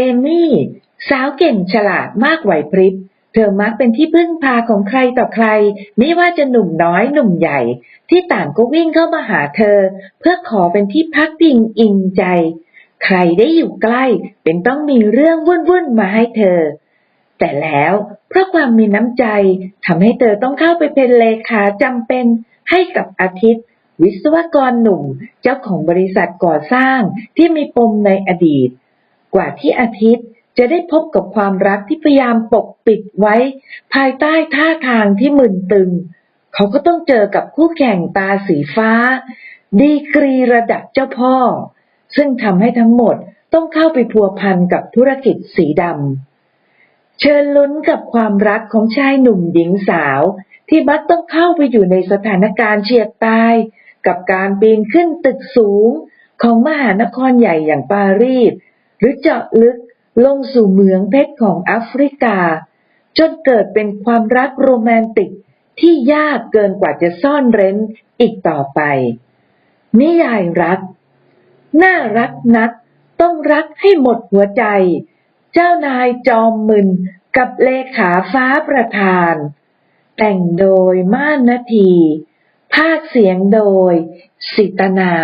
เอมี่ สาวเก่งฉลาดมากไหวพริบ เธอมักเป็นที่พึ่งพาของใครต่อใคร ไม่ว่าจะหนุ่มน้อยหนุ่มใหญ่ ที่ต่างก็วิ่งเข้ามาหาเธอ เพื่อขอเป็นที่พักพิงอิงใจ ใครได้อยู่ใกล้เป็นต้องมีเรื่องวุ่นๆมาให้เธอ แต่แล้วเพราะความมีน้ำใจทำให้เธอต้องเข้าไปเป็นเลขาจำเป็นให้กับอาทิตย์ วิศวกรหนุ่มเจ้าของบริษัทก่อสร้างที่มีปมในอดีต กว่าที่อาทิตย์จะได้พบกับความรักที่พยายามปกปิดไว้ ภายใต้ท่าทางที่มึนตึง เขาก็ต้องเจอกับคู่แข่งตาสีฟ้า ดีกรีระดับเจ้าพ่อ ซึ่งทำให้ทั้งหมดต้องเข้าไปพัวพันกับธุรกิจสีดำ เชิญลุ้นกับความรักของชายหนุ่มหญิงสาว ที่มักต้องเข้าไปอยู่ในสถานการณ์เฉียดตาย กับการปีนขึ้นตึกสูงของมหานครใหญ่อย่างปารีส หรือเจาะลึกลงสู่เหมืองเพชรของแอฟริกา จนเกิดเป็นความรักโรแมนติกที่ยากเกินกว่าจะซ่อนเร้นอีกต่อไป นิยายรัก น่ารักนัก ต้องรักให้หมดหัวใจ เจ้านายจอมมึนกับเลขาฟ้าประธาน แต่งโดยม่านนาที ภาคเสียงโดย สิตนา